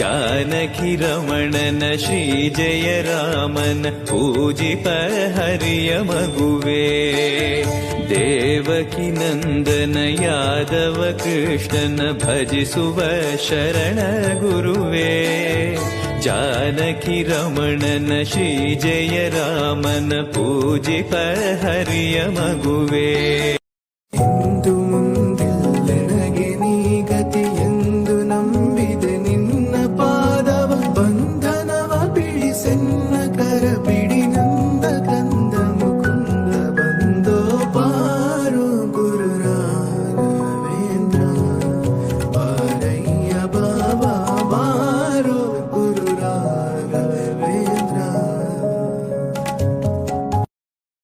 जानकिरमणन रमण न श्री जय रामन पूजि प हरि यमगुवे नन्दन यादव कृष्णन भजसुव शरण गुरुवे। जनकी रमण न श्री जय रामन पूजि प मगुवे।